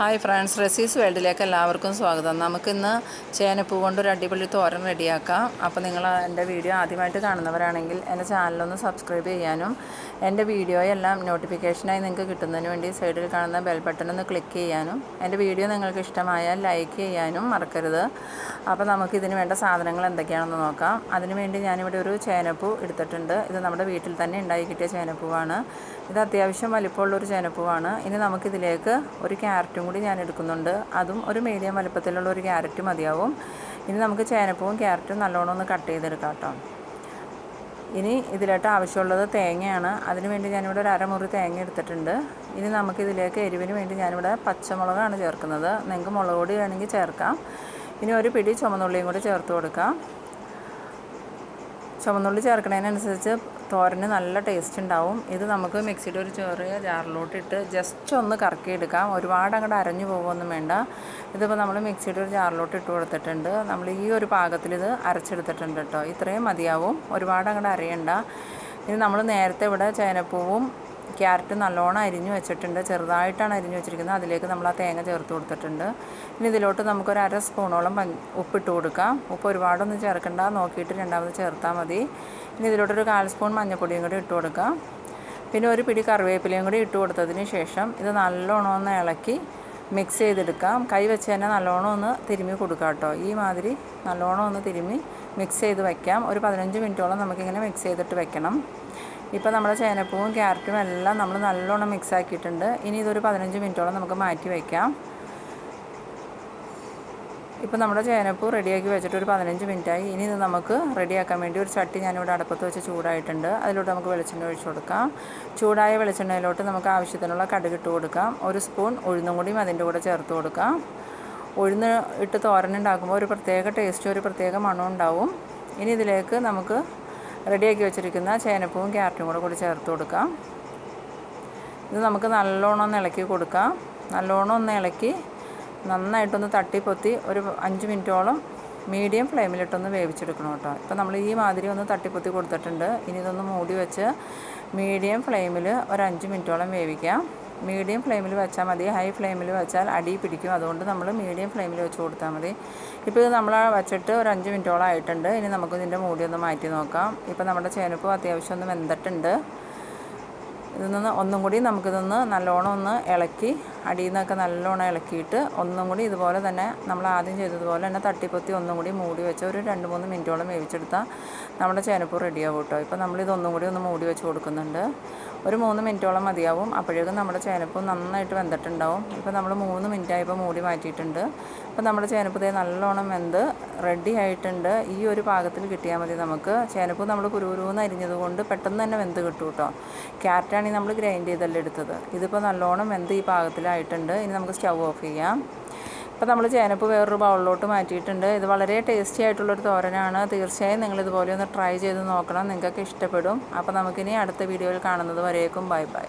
Hi friends റെസീസ് വേൾഡിലേക്ക് എല്ലാവർക്കും സ്വാഗതം. നമുക്കിന്ന് ചേനപ്പൂ കൊണ്ട് ഒരു അടിപൊളി തോരൻ റെഡിയാക്കാം. അപ്പോൾ നിങ്ങൾ എന്റെ വീഡിയോ ആദ്യമായിട്ട് കാണുന്നവരാണെങ്കിൽ എന്റെ ചാനലൊന്ന് സബ്സ്ക്രൈബ് ചെയ്യാനും എന്റെ വീഡിയോയെല്ലാം നോട്ടിഫിക്കേഷനായി നിങ്ങൾക്ക് കിട്ടുന്നതിന് വേണ്ടി സൈഡിൽ കാണുന്ന ബെൽ ബട്ടൺ ഒന്ന് ക്ലിക്ക് ചെയ്യാനും എന്റെ വീഡിയോ നിങ്ങൾക്ക് ഇഷ്ടമായാൽ ലൈക്ക് ചെയ്യാനും മറക്കരുത്. അപ്പോൾ നമുക്ക് ഇതിന് വേണ്ട സാധനങ്ങൾ എന്തൊക്കെയാണെന്ന് നോക്കാം. അതിനുവേണ്ടി ഞാനിവിടെ ഒരു ചേനപ്പൂ എടുത്തിട്ടുണ്ട്. ഇത് നമ്മുടെ വീട്ടിൽ തന്നെ ഉണ്ടായി കിട്ടിയ ചേനപ്പൂവാണ്. ഇത് അത്യാവശ്യം വലിപ്പമുള്ളൊരു ചേനപ്പൂവാണ്. ഇനി നമുക്കിതിലേക്ക് ഒരു ക്യാരറ്റും കൂടി ഞാൻ എടുക്കുന്നുണ്ട്. അതും ഒരു മീഡിയം വലുപ്പത്തിലുള്ള ഒരു ക്യാരറ്റ് മതിയാവും. ഇനി നമുക്ക് ചേനപ്പവും ക്യാരറ്റും നല്ലോണം ഒന്ന് കട്ട് ചെയ്തെടുക്കാം കേട്ടോ. ഇനി ഇതിലോട്ട് ആവശ്യമുള്ളത് തേങ്ങയാണ്. അതിന് വേണ്ടി ഞാനിവിടെ ഒരു അരമുറി തേങ്ങ എടുത്തിട്ടുണ്ട്. ഇനി നമുക്ക് ഇതിലേക്ക് എരിവിന് വേണ്ടി ഞാനിവിടെ പച്ചമുളകാണ് ചേർക്കുന്നത്. നിങ്ങൾക്ക് മുളക് പൊടി വേണമെങ്കിൽ ചേർക്കാം. ഇനി ഒരു പിടി ചുമന്നുള്ളിയും കൂടി ചേർത്ത് കൊടുക്കാം. ചുമന്നുള്ളി ചേർക്കുന്നതിനനുസരിച്ച് തോരന് നല്ല ടേസ്റ്റ് ഉണ്ടാവും. ഇത് നമുക്ക് മിക്സിയുടെ ഒരു ചെറിയ ജാറിലോട്ടിട്ട് ജസ്റ്റ് ഒന്ന് കറക്കിയെടുക്കാം. ഒരുപാട് അങ്ങോട്ട് അരഞ്ഞു പോകുമൊന്നും വേണ്ട. ഇതിപ്പോൾ നമ്മൾ മിക്സിയുടെ ഒരു ജാറിലോട്ട് ഇട്ട് കൊടുത്തിട്ടുണ്ട്. നമ്മൾ ഈ ഒരു പാകത്തിൽ ഇത് അരച്ചെടുത്തിട്ടുണ്ട് കേട്ടോ. ഇത്രയും മതിയാവും. ഒരുപാട് അങ്ങോട്ട് അരയണ്ട. ഇനി നമ്മൾ നേരത്തെ ഇവിടെ ചേനപ്പൂവും ക്യാരറ്റ് നല്ലോണം അരിഞ്ഞു വെച്ചിട്ടുണ്ട്. ചെറുതായിട്ടാണ് അരിഞ്ഞു വെച്ചിരിക്കുന്നത്. അതിലേക്ക് നമ്മൾ ആ തേങ്ങ ചേർത്ത് കൊടുത്തിട്ടുണ്ട്. ഇനി ഇതിലോട്ട് നമുക്കൊരു അര സ്പൂണോളം ഉപ്പിട്ട് കൊടുക്കാം. ഉപ്പ് ഒരുപാടൊന്നും ചേർക്കണ്ട. നോക്കിയിട്ട് രണ്ടാമത് ചേർത്താൽ മതി. ഇനി ഇതിലോട്ടൊരു കാൽ സ്പൂൺ മഞ്ഞൾപ്പൊടിയും കൂടി ഇട്ട് കൊടുക്കാം. പിന്നെ ഒരു പിടി കറിവേപ്പിലയും കൂടി ഇട്ട് കൊടുത്തതിന് ശേഷം ഇത് നല്ലോണം ഒന്ന് ഇളക്കി മിക്സ് ചെയ്തെടുക്കാം. കൈ വെച്ച് തന്നെ നല്ലോണം ഒന്ന് തിരുമ്മി കൊടുക്കാം കേട്ടോ. ഈ മാതിരി നല്ലോണം ഒന്ന് തിരുമ്മി മിക്സ് ചെയ്ത് വയ്ക്കാം ഒരു പതിനഞ്ച് മിനിറ്റോളം നമുക്കിങ്ങനെ മിക്സ് ചെയ്തിട്ട് വെക്കണം. ഇപ്പോൾ നമ്മുടെ ചേനപ്പൂവും ക്യാരറ്റും എല്ലാം നമ്മൾ നല്ലോണം മിക്സ് ആക്കിയിട്ടുണ്ട് ഇനി ഇതൊരു പതിനഞ്ച് മിനിറ്റോളം നമുക്ക് മാറ്റി വയ്ക്കാം. ഇപ്പോൾ നമ്മുടെ ചേനപ്പൂ റെഡിയാക്കി വെച്ചിട്ട് ഒരു പതിനഞ്ച് മിനിറ്റായി. ഇനി ഇത് നമുക്ക് റെഡിയാക്കാൻ വേണ്ടി ഒരു ചട്ടി ഞാനിവിടെ അടുപ്പത്ത് വെച്ച് ചൂടായിട്ടുണ്ട്. അതിലോട്ട് നമുക്ക് വെളിച്ചെണ്ണ ഒഴിച്ചു കൊടുക്കാം. ചൂടായ വെളിച്ചെണ്ണയിലോട്ട് നമുക്ക് ആവശ്യത്തിനുള്ള കടുക് ഇട്ട് കൊടുക്കാം. ഒരു സ്പൂൺ ഉഴുന്നും കൂടിയും അതിന്റെ കൂടെ ചേർത്ത് കൊടുക്കാം. ഉഴുന്ന് ഇട്ട് തോരനുണ്ടാക്കുമ്പോൾ ഒരു പ്രത്യേക ടേസ്റ്റും ഒരു പ്രത്യേക മണവും ഉണ്ടാവും. ഇനി ഇതിലേക്ക് നമുക്ക് റെഡിയാക്കി വെച്ചിരിക്കുന്ന ചേനപ്പൂവും ക്യാരറ്റും കൂടെ കൂടി ചേർത്ത് കൊടുക്കാം. ഇത് നമുക്ക് നല്ലോണം ഒന്ന് ഇളക്കി കൊടുക്കാം. നല്ലോണം ഒന്ന് ഇളക്കി നന്നായിട്ടൊന്ന് തട്ടിപ്പൊത്തി ഒരു അഞ്ച് മിനിറ്റോളം മീഡിയം ഫ്ലെയിമിലിട്ടൊന്ന് വേവിച്ചെടുക്കണം കേട്ടോ. ഇപ്പം നമ്മൾ ഈ മാതിരി ഒന്ന് തട്ടിപ്പൊത്തി കൊടുത്തിട്ടുണ്ട്. ഇനി ഇതൊന്ന് മൂടി വെച്ച് മീഡിയം ഫ്ലെയിമിൽ ഒരു അഞ്ച് മിനിറ്റോളം വേവിക്കാം. മീഡിയം ഫ്ലെയിമിൽ വെച്ചാൽ മതി ഹൈ ഫ്ലെയിമിൽ വെച്ചാൽ അടി പിടിക്കും. അതുകൊണ്ട് നമ്മൾ മീഡിയം ഫ്ലെയിമിൽ വെച്ച് കൊടുത്താൽ മതി. ഇപ്പോൾ ഇത് നമ്മൾ വെച്ചിട്ട് ഒരു അഞ്ച് മിനിറ്റോളം ആയിട്ടുണ്ട്. ഇനി നമുക്ക് ഇതിന്റെ മൂടി ഒന്ന് മാറ്റി നോക്കാം. ഇപ്പോൾ നമ്മുടെ ചേനപ്പ് അത്യാവശ്യം ഒന്ന് വെന്തിട്ടുണ്ട്. ഇതിൽ ഒന്നും കൂടി നമുക്കിതൊന്ന് നല്ലോണം ഒന്ന് ഇളക്കി അടിയിൽ നിന്നൊക്കെ നല്ലോണം ഇളക്കിയിട്ട് ഒന്നും കൂടി ഇതുപോലെ തന്നെ നമ്മൾ ആദ്യം ചെയ്തതുപോലെ തന്നെ തട്ടിപ്പൊത്തി ഒന്നും കൂടി മൂടി വെച്ച് ഒരു രണ്ട് മൂന്ന് മിനിറ്റോളം വേവിച്ചെടുത്താൽ നമ്മുടെ ചേനപ്പൂർ റെഡിയാവും കേട്ടോ. ഇപ്പോൾ നമ്മളിതൊന്നും കൂടി ഒന്ന് മൂടി വെച്ച് കൊടുക്കുന്നുണ്ട്. ഒരു മൂന്ന് മിനിറ്റോളം മതിയാവും. അപ്പോഴേക്കും നമ്മുടെ ചേനപ്പൂ നന്നായിട്ട് വെന്തിട്ടുണ്ടാവും. ഇപ്പോൾ നമ്മൾ മൂന്ന് മിനിറ്റായപ്പോൾ മൂടി മാറ്റിയിട്ടുണ്ട്. ഇപ്പോൾ നമ്മുടെ ചേനപ്പ് നല്ലോണം വെന്ത് റെഡി ആയിട്ടുണ്ട്. ഈ ഒരു പാകത്തിൽ കിട്ടിയാൽ മതി നമുക്ക്. ചേനപ്പ് നമ്മൾ കുരുകുരുന്ന് അരിഞ്ഞത് കൊണ്ട് പെട്ടെന്ന് തന്നെ വെന്ത് കിട്ടും കേട്ടോ. ക്യാരറ്റാണെങ്കിൽ നമ്മൾ ഗ്രൈൻഡ് ചെയ്തല്ലേ എടുത്തത്. ഇതിപ്പോൾ നല്ലോണം വെന്ത് ഈ പാകത്തിലായിട്ടുണ്ട്. ഇനി നമുക്ക് സ്റ്റൗ ഓഫ് ചെയ്യാം. അപ്പോൾ നമ്മൾ ചേനപ്പ് വേറൊരു ബൗളിലോട്ട് മാറ്റിയിട്ടുണ്ട്. ഇത് വളരെ ടേസ്റ്റി ആയിട്ടുള്ളൊരു തോരനാണ്. തീർച്ചയായും നിങ്ങൾ ഇതുപോലെ ഒന്ന് ട്രൈ ചെയ്ത് നോക്കണം. നിങ്ങൾക്ക് ഇഷ്ടപ്പെടും. അപ്പോൾ നമുക്കിനി അടുത്ത വീഡിയോയിൽ കാണുന്നത് വരേക്കും. Bye bye.